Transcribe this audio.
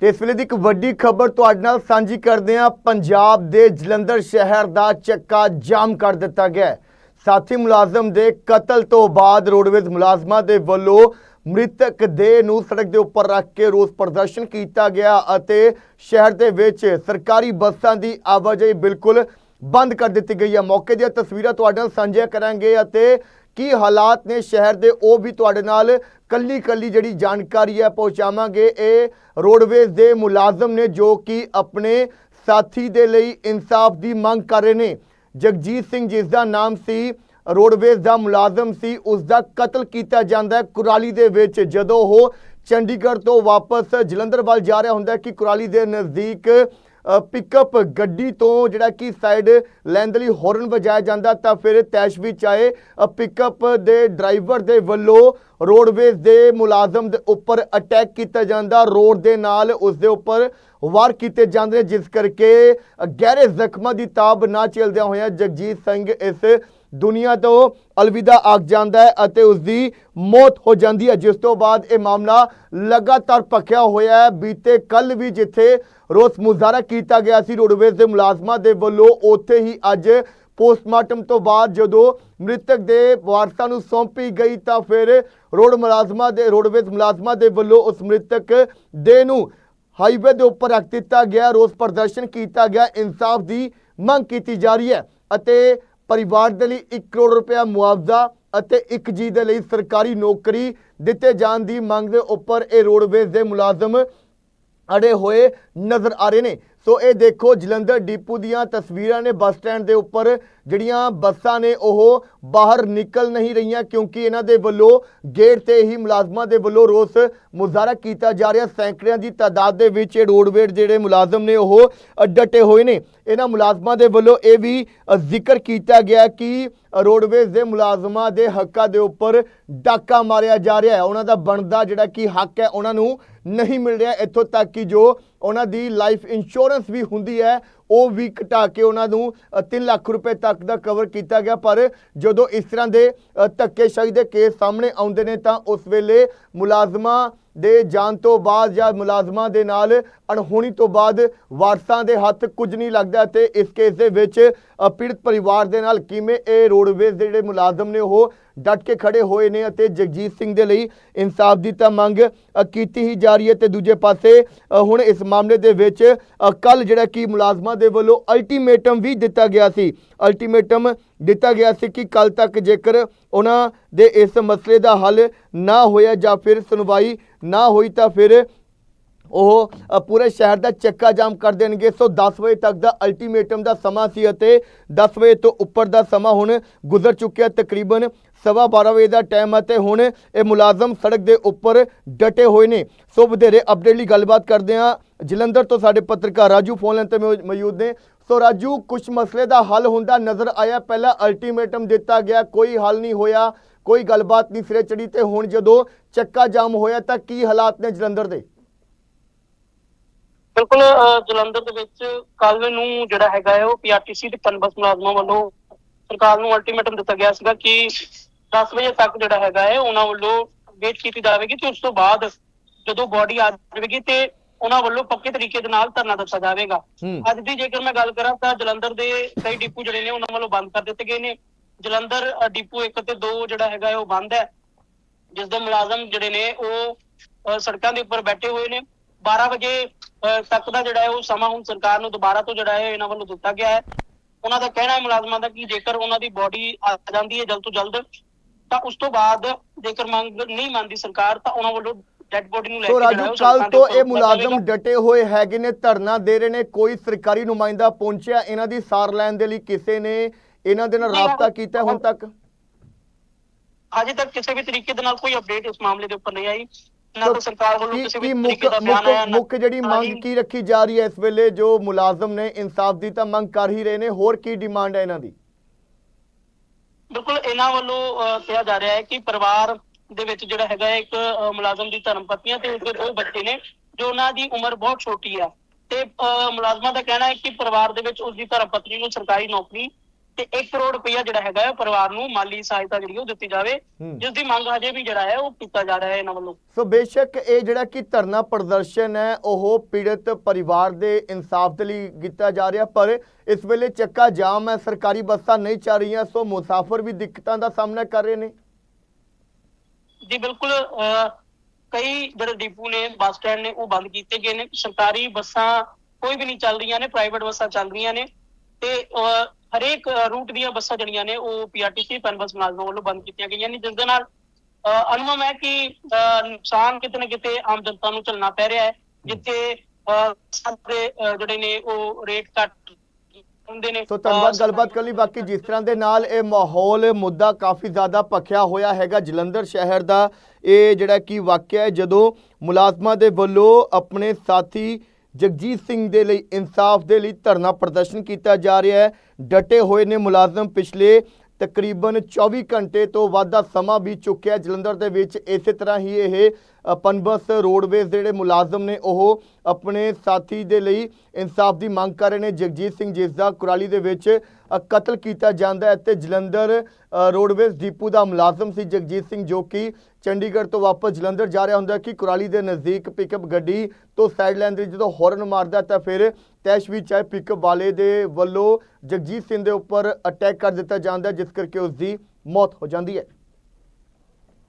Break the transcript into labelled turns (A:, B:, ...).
A: ਤੇ ਇਸ ਵੇਲੇ ਦੀ ਇੱਕ ਵੱਡੀ ਖਬਰ ਤੁਹਾਡੇ ਨਾਲ ਸਾਂਝੀ ਕਰਦੇ ਹਾਂ। ਪੰਜਾਬ ਦੇ ਜਲੰਧਰ ਸ਼ਹਿਰ ਦਾ ਚੱਕਾ ਜਾਮ ਕਰ ਦਿੱਤਾ ਗਿਆ ਸਾਥੀ ਮੁਲਾਜ਼ਮ ਦੇ ਕਤਲ ਤੋਂ ਬਾਅਦ ਰੋਡਵੇਜ਼ ਮੁਲਾਜ਼ਮਾਂ ਦੇ ਵੱਲੋਂ ਮ੍ਰਿਤਕ ਦੇਹ ਨੂੰ ਸੜਕ ਦੇ ਉੱਪਰ ਰੱਖ ਕੇ ਰੋਸ ਪ੍ਰਦਰਸ਼ਨ ਕੀਤਾ ਗਿਆ ਅਤੇ ਸ਼ਹਿਰ ਦੇ ਵਿੱਚ ਸਰਕਾਰੀ ਬੱਸਾਂ ਦੀ ਆਵਾਜਾਈ ਬਿਲਕੁਲ ਬੰਦ ਕਰ ਦਿੱਤੀ ਗਈ ਹੈ। ਮੌਕੇ ਦੀਆਂ ਤਸਵੀਰਾਂ ਤੁਹਾਡੇ ਨਾਲ ਸਾਂਝੀਆਂ ਕਰਾਂਗੇ ਅਤੇ ਕੀ ਹਾਲਾਤ ਨੇ ਸ਼ਹਿਰ ਦੇ ਉਹ ਵੀ ਤੁਹਾਡੇ ਨਾਲ ਕੱਲੀ ਕੱਲੀ ਜਿਹੜੀ ਜਾਣਕਾਰੀ ਹੈ ਪਹੁੰਚਾਵਾਂਗੇ ਇਹ ਰੋਡਵੇਜ਼ ਦੇ ਮੁਲਾਜ਼ਮ ਨੇ ਜੋ ਕਿ ਆਪਣੇ ਸਾਥੀ ਦੇ ਲਈ ਇਨਸਾਫ ਦੀ ਮੰਗ ਕਰ ਰਹੇ ਨੇ। ਜਗਜੀਤ ਸਿੰਘ ਜਿਸ ਦਾ ਨਾਮ ਸੀ ਰੋਡਵੇਜ਼ ਦਾ ਮੁਲਾਜ਼ਮ ਸੀ ਉਸ ਦਾ ਕਤਲ ਕੀਤਾ ਜਾਂਦਾ ਹੈ ਕੁਰਾਲੀ ਦੇ ਵਿੱਚ। ਜਦੋਂ ਉਹ ਚੰਡੀਗੜ੍ਹ ਤੋਂ ਵਾਪਸ ਜਲੰਧਰ ਵੱਲ ਜਾ ਰਿਹਾ ਹੁੰਦਾ ਕਿ ਕੁਰਾਲੀ ਦੇ ਨਜ਼ਦੀਕ ਪਿਕਅਪ ਗੱਡੀ ਤੋਂ ਜਿਹੜਾ ਕਿ ਸਾਈਡ ਲੈਣ ਦੇ ਲਈ ਹੌਰਨ ਵਜਾਇਆ ਜਾਂਦਾ ਤਾਂ ਫਿਰ ਤੈਸ਼ ਵਿੱਚ ਆਏ ਅ, ਪਿਕਅਪ ਦੇ ਡਰਾਈਵਰ ਦੇ ਵੱਲੋਂ ਰੋਡਵੇਜ਼ ਦੇ ਮੁਲਾਜ਼ਮ ਦੇ ਉੱਪਰ ਅਟੈਕ ਕੀਤਾ ਜਾਂਦਾ। ਰੋਡ ਦੇ ਨਾਲ ਉਸ ਦੇ ਉੱਪਰ ਵਾਰ ਕੀਤੇ ਜਾਂਦੇ ਨੇ, ਜਿਸ ਕਰਕੇ ਗਹਿਰੇ ਜ਼ਖਮਾਂ ਦੀ ਤਾਬ ਨਾ ਝੇਲਦਿਆਂ ਹੋਇਆਂ ਜਗਜੀਤ ਸਿੰਘ ਇਸ ਦੁਨੀਆ ਤੋਂ ਅਲਵਿਦਾ ਆਖ ਜਾਂਦਾ ਹੈ ਅਤੇ ਉਸ ਦੀ ਮੌਤ ਹੋ ਜਾਂਦੀ ਹੈ। ਜਿਸ ਤੋਂ ਬਾਅਦ ਇਹ ਮਾਮਲਾ ਲਗਾਤਾਰ ਭਖਿਆ ਹੋਇਆ ਹੈ। ਬੀਤੇ ਕੱਲ ਵੀ ਜਿੱਥੇ ਰੋਸ ਮੁਜ਼ਾਹਰਾ ਕੀਤਾ ਗਿਆ ਸੀ, ਰੋਡਵੇਜ਼ ਦੇ ਮੁਲਾਜ਼ਮਾਂ ਦੇ ਵੱਲੋਂ ਉੱਥੇ ਹੀ ਅੱਜ ਪੋਸਟਮਾਰਟਮ ਤੋਂ ਬਾਅਦ ਜਦੋਂ ਮ੍ਰਿਤਕ ਦੇ ਵਾਰਸਾਂ ਨੂੰ ਸੌਂਪੀ ਗਈ ਤਾਂ ਫਿਰ ਰੋਡ ਮੁਲਾਜ਼ਮਾਂ ਦੇ ਰੋਡਵੇਜ਼ ਮੁਲਾਜ਼ਮਾਂ ਦੇ ਵੱਲੋਂ ਉਸ ਮ੍ਰਿਤਕ ਦੇ ਨੂੰ ਹਾਈਵੇ ਦੇ ਉੱਪਰ ਰੱਖ ਦਿੱਤਾ ਗਿਆ, ਰੋਸ ਪ੍ਰਦਰਸ਼ਨ ਕੀਤਾ ਗਿਆ, ਇਨਸਾਫ ਦੀ ਮੰਗ ਕੀਤੀ ਜਾ ਰਹੀ ਹੈ ਅਤੇ ਪਰਿਵਾਰ ਦੇ ਲਈ 1 ਕਰੋੜ ਰੁਪਇਆ ਮੁਆਵਜ਼ਾ ਅਤੇ ਇੱਕ ਜੀ ਦੇ ਲਈ ਸਰਕਾਰੀ ਨੌਕਰੀ ਦਿੱਤੇ ਜਾਣ ਦੀ ਮੰਗ ਦੇ ਉੱਪਰ ਇਹ ਰੋਡਵੇਜ਼ ਦੇ ਮੁਲਾਜ਼ਮ ਅੜੇ ਹੋਏ ਨਜ਼ਰ ਆ ਰਹੇ ਨੇ। ਸੋ ਇਹ ਦੇਖੋ ਜਲੰਧਰ ਡੀਪੂ ਦੀਆਂ ਤਸਵੀਰਾਂ ਨੇ ਬੱਸ ਸਟੈਂਡ ਦੇ ਉੱਪਰ ਜਿਹੜੀਆਂ ਬੱਸਾਂ ਨੇ ਉਹ ਬਾਹਰ ਨਿਕਲ ਨਹੀਂ ਰਹੀਆਂ ਕਿਉਂਕਿ ਇਹਨਾਂ ਦੇ ਵੱਲੋਂ ਗੇਟ ਤੇ ਹੀ ਮੁਲਾਜ਼ਮਾਂ ਦੇ ਵੱਲੋਂ ਰੋਸ ਮੁਜ਼ਾਹਰਾ ਕੀਤਾ ਜਾ ਰਿਹਾ। ਸੈਂਕੜਿਆਂ ਦੀ ਤਾਦਾਦ ਦੇ ਵਿੱਚ ਇਹ ਰੋਡਵੇਜ਼ ਜਿਹੜੇ ਮੁਲਾਜ਼ਮ ਨੇ ਉਹ ਡਟੇ ਹੋਏ ਨੇ। ਇਹਨਾਂ ਮੁਲਾਜ਼ਮਾਂ ਦੇ ਵੱਲੋਂ ਇਹ ਵੀ ਜ਼ਿਕਰ ਕੀਤਾ ਗਿਆ ਕਿ ਰੋਡਵੇਜ਼ ਦੇ ਮੁਲਾਜ਼ਮਾਂ ਦੇ ਹੱਕਾਂ ਦੇ ਉੱਪਰ ਡਾਕਾ ਮਾਰਿਆ ਜਾ ਰਿਹਾ ਹੈ। ਉਹਨਾਂ ਦਾ ਬਣਦਾ ਜਿਹੜਾ ਕਿ ਹੱਕ ਹੈ, ਉਹਨਾਂ ਨੂੰ ਨਹੀਂ ਮਿਲ ਰਿਹਾ। ਇੱਥੋਂ ਤੱਕ ਕਿ ਜੋ ਉਹਨਾਂ ਦੀ ਲਾਈਫ ਇੰਸ਼ੋਰੈਂਸ ਵੀ ਹੁੰਦੀ ਹੈ ਉਹ ਵੀ ਘਟਾ ਕੇ ਉਹਨਾਂ ਨੂੰ 3 ਲੱਖ ਰੁਪਏ ਤੱਕ ਦਾ ਕਵਰ ਕੀਤਾ ਗਿਆ। ਪਰ ਜਦੋਂ ਇਸ ਤਰ੍ਹਾਂ ਦੇ ਧੱਕੇਸ਼ਾਹੀ ਦੇ ਕੇਸ ਸਾਹਮਣੇ ਆਉਂਦੇ ਨੇ ਤਾਂ ਉਸ ਵੇਲੇ ਮੁਲਾਜ਼ਮਾਂ ਦੇ ਜਾਣ ਤੋਂ ਬਾਅਦ ਜਾਂ ਮੁਲਾਜ਼ਮਾਂ ਦੇ ਨਾਲ ਅਣਹੋਣੀ ਤੋਂ ਬਾਅਦ ਵਾਰਸਾਂ ਦੇ ਹੱਥ ਕੁਝ ਨਹੀਂ ਲੱਗਦਾ ਤੇ ਇਸ ਕੇਸ ਦੇ ਵਿੱਚ ਪੀੜਤ ਪਰਿਵਾਰ ਦੇ ਨਾਲ ਕਿਵੇਂ ਇਹ ਰੋਡਵੇਜ਼ ਦੇ ਜਿਹੜੇ ਮੁਲਾਜ਼ਮ ਨੇ ਉਹ ਡਟ ਕੇ ਖੜੇ ਹੋਏ ਨੇ ਅਤੇ ਜਗਜੀਤ ਸਿੰਘ ਦੇ ਲਈ ਇਨਸਾਫ ਦੀ ਤਾਂ ਮੰਗ ਕੀਤੀ ਹੀ ਜਾ ਰਹੀ ਹੈ। ਤੇ ਦੂਜੇ ਪਾਸੇ ਹੁਣ ਇਸ ਮਾਮਲੇ ਦੇ ਵਿੱਚ ਕੱਲ ਜਿਹੜਾ ਕਿ ਮੁਲਾਜ਼ਮਾਂ ਦੇ ਵੱਲੋਂ ਅਲਟੀਮੇਟਮ ਵੀ ਦਿੱਤਾ ਗਿਆ ਸੀ। ਅਲਟੀਮੇਟਮ ਦਿੱਤਾ ਗਿਆ ਸੀ ਕਿ ਕੱਲ ਤੱਕ ਜੇਕਰ ਉਹਨਾਂ ਦੇ ਇਸ ਮਸਲੇ ਦਾ ਹੱਲ ਨਾ ਹੋਇਆ ਜਾਂ ਫਿਰ ਸੁਣਵਾਈ ਨਾ ਹੋਈ ਤਾਂ ਫਿਰ ਉਹ ਪੂਰੇ ਸ਼ਹਿਰ ਦਾ ਚੱਕਾ ਜਾਮ ਕਰ ਦੇਣਗੇ। ਸੋ 10 ਵਜੇ ਤੱਕ ਦਾ ਅਲਟੀਮੇਟਮ ਦਾ ਸਮਾਂ ਸੀ ਅਤੇ 10 ਵਜੇ ਤੋਂ ਉੱਪਰ ਦਾ ਸਮਾਂ ਹੁਣ ਗੁਜ਼ਰ ਚੁੱਕਿਆ ਤਕਰੀਬਨ ਸਵਾ 12 ਵਜੇ ਦਾ ਟਾਈਮ ਹੈ ਤੇ ਹੁਣ ਇਹ ਮੁਲਾਜ਼ਮ ਸੜਕ ਦੇ ਉੱਪਰ ਡਟੇ ਹੋਏ ਨੇ। ਸੋ ਵਧੇਰੇ ਅਪਡੇਟ ਲਈ ਗੱਲਬਾਤ ਕਰਦੇ ਹਾਂ। ਜਲੰਧਰ ਤੋਂ ਸਾਡੇ ਪੱਤਰਕਾਰ ਰਾਜੂ ਫੋਨ ਲੈਣ ਤੇ ਮੌਜੂਦ ਨੇ। ਸੋ ਰਾਜੂ ਕੁਝ ਮਸਲੇ ਦਾ ਹੱਲ ਹੁੰਦਾ ਨਜ਼ਰ ਆਇਆ। ਪਹਿਲਾਂ ਅਲਟੀਮੇਟਮ ਦਿੱਤਾ ਗਿਆ, ਕੋਈ ਹੱਲ ਨਹੀਂ ਹੋਇਆ, ਕੋਈ ਗੱਲਬਾਤ ਨਹੀਂ ਸਿਰੇ ਚੜੀ ਤੇ ਹੁਣ ਜਦੋਂ ਚੱਕਾ ਜਾਮ ਹੋਇਆ ਤਾਂ ਕੀ ਹਾਲਾਤ ਨੇ ਜਲੰਧਰ ਦੇ?
B: ਬਿਲਕੁਲ ਜਲੰਧਰ ਦੇ ਵਿੱਚ ਕੱਲ ਨੂੰ ਜਿਹੜਾ ਹੈਗਾ ਉਹ ਪੀਆਰਟੀਸੀ ਤੇ ਪਨਬਸ ਮੁਲਾਜ਼ਮਾਂ ਵੱਲੋਂ ਸਰਕਾਰ ਨੂੰ ਅਲਟੀਮੇਟਮ ਦਿੱਤਾ ਗਿਆ ਸੀਗਾ ਕਿ 10 ਵਜੇ ਤੱਕ ਜਿਹੜਾ ਹੈਗਾ ਹੈ ਉਹਨਾਂ ਵੱਲੋਂ ਵੇਟ ਕੀਤੀ ਜਾਵੇਗੀ ਤੇ ਉਸ ਤੋਂ ਬਾਅਦ ਜਦੋਂ ਬੋਡੀ ਆ ਜਾਵੇਗੀ ਤੇ ਉਹਨਾਂ ਵੱਲੋਂ ਪੱਕੇ ਤਰੀਕੇ ਦੇ ਨਾਲ ਧਰਨਾ ਦਿੱਤਾ ਜਾਵੇਗਾ। ਅੱਜ ਦੀ ਜੇਕਰ ਮੈਂ ਗੱਲ ਕਰਾਂ ਤਾਂ ਜਲੰਧਰ ਦੇ ਕਈ ਡਿਪੂ ਜਿਹੜੇ ਨੇ ਉਹਨਾਂ ਵੱਲੋਂ ਬੰਦ ਕਰ ਦਿੱਤੇ ਗਏ ਨੇ। ਜਲੰਧਰ ਡਿਪੂ 1 ਤੇ 2 ਜਿਹੜਾ ਹੈਗਾ ਉਹ ਬੰਦ ਹੈ। ਜਿਸ ਦੇ ਮੁਲਾਜ਼ਮ ਜਿਹੜੇ ਨੇ ਉਹ ਸੜਕਾਂ ਦੇ ਉੱਪਰ ਬੈਠੇ ਹੋਏ ਨੇ। 12 ਵਜੇ ਤੱਕ ਦਾ ਜਿਹੜਾ ਹੈ ਉਹ ਸਮਾਂ ਹੁਣ ਸਰਕਾਰ ਨੂੰ ਦੁਬਾਰਾ ਤੋਂ ਜਿਹੜਾ ਹੈ ਇਹਨਾਂ ਵੱਲੋਂ ਦਿੱਤਾ ਗਿਆ ਹੈ। ਉਹਨਾਂ ਦਾ ਕਹਿਣਾ ਹੈ ਮੁਲਾਜ਼ਮਾਂ ਦਾ ਕਿ ਜੇਕਰ ਉਹਨਾਂ ਦੀ ਬੋਡੀ ਆ ਜਾਂਦੀ ਹੈ ਜਲਦ ਤੋਂ ਜਲਦ ਤਾਂ ਉਸ ਤੋਂ ਬਾਅਦ ਜੇਕਰ ਮੰਗ ਨਹੀਂ ਮੰਨਦੀ ਸਰਕਾਰ ਤਾਂ ਉਹਨਾਂ ਵੱਲੋਂ ਡੈੱਡ ਬੋਡੀ ਨੂੰ ਲੈ
A: ਸੋ
B: ਕੇ ਹੈ
A: ਰਾਜੂ ਕੱਲ ਤੋਂ ਇਹ ਮੁਲਾਜ਼ਮ। ਡਟੇ ਹੋਏ ਹੈਗੇ ਨੇ ਧਰਨਾ ਦੇ ਰਹੇ ਨੇ ਕੋਈ ਸਰਕਾਰੀ ਨੁਮਾਇੰਦਾ ਪਹੁੰਚਿਆ ਇਹਨਾਂ ਦੀ ਸਾਰ ਲੈਣ ਦੇ ਲਈ ਕਿਸੇ ਨੇ ਇਹਨਾਂ ਦੇ ਨਾਲ ਰਾਬਤਾ ਕੀਤਾ ਹੁਣ ਤੱਕ?
B: ਅਜੇ ਤੱਕ ਕਿਸੇ ਵੀ ਤਰੀਕੇ ਦੇ ਨਾਲ ਕੋਈ ਅਪਡੇਟ ਇਸ ਮਾਮਲੇ ਦੇ ਉੱਪਰ ਨਹੀਂ ਆਈ। ਨਾ
A: ਸੋ
B: ਤਾਂ ਸਰਕਾਰ ਵੱਲੋਂ
A: ਕੀ
B: ਕਿਸੇ
A: ਕੀ
B: ਵੀ
A: ਮੁੱਖ
B: ਤਰੀਕੇ ਦਾ ਬਿਆਨ ਆਇਆ
A: ਮੁੱਖ
B: ਨਾ-
A: ਮੁੱਖ ਜਿਹੜੀ
B: ਨਾ
A: ਮੰਗ
B: ਹੀ-
A: ਕੀ ਰੱਖੀ ਜਾ ਰਹੀ ਹੈ ਇਸ ਵੇਲੇ ਜੋ ਮੁਲਾਜ਼ਮ ਨੇ ਇਨਸਾਫ ਦੀ ਤਾਂ ਮੰਗ ਕਰ ਹੀ ਰਹੇ ਨੇ ਹੋਰ ਕੀ ਡਿਮਾਂਡ ਹੈ ਇਹਨਾਂ ਦੀ?
B: ਬਿਲਕੁਲ ਇਹਨਾਂ ਵੱਲੋਂ ਕਿਹਾ ਜਾ ਰਿਹਾ ਹੈ ਕਿ ਪਰਿਵਾਰ ਦੇ ਵਿੱਚ ਜਿਹੜਾ ਹੈਗਾ ਇੱਕ ਮੁਲਾਜ਼ਮ ਦੀ ਧਰਮ ਪਤਨੀਆਂ ਤੇ ਉਸਦੇ ਦੋ ਬੱਚੇ ਨੇ ਜੋ ਉਹਨਾਂ ਦੀ ਉਮਰ ਬਹੁਤ ਛੋਟੀ ਹੈ ਤੇ ਮੁਲਾਜ਼ਮਾਂ ਦਾ ਕਹਿਣਾ ਹੈ ਕਿ ਪਰਿਵਾਰ ਦੇ ਵਿੱਚ ਉਸ ਦੀ ਧਰਮ ਪਤਨੀ ਨੂੰ ਸਰਕਾਰੀ ਨੌਕਰੀ ਤੇ 1 ਕਰੋੜ ਰੁਪਇਆ ਜਿਹੜਾ ਹੈਗਾ ਹੈ ਪਰਿਵਾਰ ਨੂੰ ਮਾਲੀ ਸਹਾਇਤਾ ਜਿਹੜੀ ਉਹ ਦਿੱਤੀ ਜਾਵੇ। ਜਿਸ ਦੀ ਮੰਗ ਹਜੇ ਵੀ ਜਿਹੜਾ ਹੈ ਉਹ ਕੀਤਾ ਜਾ ਰਿਹਾ ਹੈ ਇਹਨਾਂ ਵੱਲੋਂ।
A: ਸੋ ਬੇਸ਼ੱਕ ਇਹ ਜਿਹੜਾ ਕਿ ਧਰਨਾ ਪ੍ਰਦਰਸ਼ਨ ਹੈ ਉਹ ਪੀੜਤ ਪਰਿਵਾਰ ਦੇ ਇਨਸਾਫ ਦੇ ਲਈ ਕੀਤਾ ਜਾ ਰਿਹਾ ਪਰ ਇਸ ਵੇਲੇ ਚੱਕਾ ਜਾਮ ਹੈ ਸਰਕਾਰੀ ਬੱਸਾਂ ਨਹੀਂ ਚੱਲ ਰਹੀਆਂ ਸੋ ਮੁਸਾਫਰ ਵੀ ਦਿੱਕਤਾਂ ਦਾ ਸਾਹਮਣਾ ਕਰ ਰਹੇ ਨੇ।
B: ਜੀ ਬਿਲਕੁਲ ਕਈ ਜਿਹੜੇ ਡਿਪੂ ਨੇ ਬੱਸ ਸਟੈਂਡ ਨੇ ਉਹ ਬੰਦ ਕੀਤੇ ਗਏ ਨੇ। ਸਰਕਾਰੀ ਬੱਸਾਂ ਕੋਈ ਵੀ ਨਹੀਂ ਚੱਲ ਰਹੀਆਂ ਨੇ ਪ੍ਰਾਈਵੇਟ ਬੱਸਾਂ ਚੱਲ ਰਹੀਆਂ ਨੇ। ਤੇ ਹਰੇਕ ਰੂਟ ਦੀਆਂ ਬੱਸਾਂ ਜਿਹੜੀਆਂ ਨੇ ਉਹ ਪੀਆਰਟੀਸੀ ਪਨਬਸ ਮੁਲਾਜ਼ਮਾਂ ਵੱਲੋਂ ਬੰਦ ਕੀਤੀਆਂ ਗਈਆਂ ਨੇ ਜਿਸ ਦੇ ਨਾਲ ਅਨੁਭਵ ਹੈ ਕਿ ਨੁਕਸਾਨ ਕਿਤੇ ਨਾ ਕਿਤੇ ਆਮ ਜਨਤਾ ਨੂੰ ਝੱਲਣਾ ਪੈ ਰਿਹਾ ਹੈ ਜਿੱਥੇ ਸਾਡੇ ਜਿਹੜੇ ਨੇ ਉਹ ਰੇਟ ਘੱਟ ਹੁੰਦੇ ਨੇ।
A: ਸੋ ਧੰਨਵਾਦ
B: ਅਹ,
A: ਗੱਲਬਾਤ ਕਰਨ ਲਈ ਬਾਕੀ ਜਿਸ ਤਰ੍ਹਾਂ ਦੇ ਨਾਲ ਇਹ ਮਾਹੌਲ ਮੁੱਦਾ ਕਾਫੀ ਜ਼ਿਆਦਾ ਭਖਿਆ ਹੋਇਆ ਹੈਗਾ ਜਲੰਧਰ ਸ਼ਹਿਰ ਦਾ ਇਹ ਜਿਹੜਾ ਕੀ ਵਾਕਿਆ ਹੈ ਜਦੋਂ ਮੁਲਾਜ਼ਮਾਂ ਦੇ ਵੱਲੋਂ ਆਪਣੇ ਸਾਥੀ ਜਗਜੀਤ ਸਿੰਘ ਦੇ ਲਈ ਇਨਸਾਫ ਦੇ ਲਈ ਧਰਨਾ ਪ੍ਰਦਰਸ਼ਨ ਕੀਤਾ ਜਾ ਰਿਹਾ ਹੈ। ਡਟੇ ਹੋਏ ਨੇ ਮੁਲਾਜ਼ਮ ਪਿਛਲੇ ਤਕਰੀਬਨ 24 ਘੰਟੇ ਤੋਂ ਵੱਧ ਦਾ ਸਮਾਂ ਵੀ ਚੁੱਕਿਆ ਜਲੰਧਰ ਦੇ ਵਿੱਚ ਇਸੇ ਤਰ੍ਹਾਂ ਹੀ ਇਹ ਪਨਬਸ ਰੋਡਵੇਜ਼ ਜਿਹੜੇ ਮੁਲਾਜ਼ਮ ਨੇ, ਉਹ ਆਪਣੇ ਸਾਥੀ ਦੇ ਲਈ ਇਨਸਾਫ ਦੀ ਮੰਗ ਕਰ ਰਹੇ ਨੇ। ਜਗਜੀਤ ਸਿੰਘ ਜਿਸ ਦਾ ਕੁਰਾਲੀ ਦੇ ਵਿੱਚ ਕਤਲ ਕੀਤਾ ਜਾਂਦਾ ਹੈ ਤੇ ਜਲੰਧਰ ਰੋਡਵੇਜ਼ ਡੀਪੂ ਦਾ ਮੁਲਾਜ਼ਮ ਸੀ ਜਗਜੀਤ ਸਿੰਘ ਜੋ ਕਿ ਚੰਡੀਗੜ੍ਹ ਤੋਂ ਵਾਪਸ ਜਲੰਧਰ ਜਾ ਰਿਹਾ ਹੁੰਦਾ ਕਿ ਕੁਰਾਲੀ ਦੇ ਨਜ਼ਦੀਕ ਪਿਕਅਪ ਗੱਡੀ ਤੋਂ ਸਾਈਡ ਲਾਈਨ ਦੇ ਜਦੋਂ ਹੌਰਨ ਮਾਰਦਾ ਤਾਂ ਫਿਰ ਤੈਸ਼ ਵਿੱਚ ਆਏ ਪਿਕਅਪ ਵਾਲੇ ਦੇ ਵੱਲੋਂ ਜਗਜੀਤ ਸਿੰਘ ਦੇ ਉੱਪਰ ਅਟੈਕ ਕਰ ਦਿੱਤਾ ਜਾਂਦਾ ਜਿਸ ਕਰਕੇ ਉਸ ਦੀ ਮੌਤ ਹੋ ਜਾਂਦੀ ਹੈ।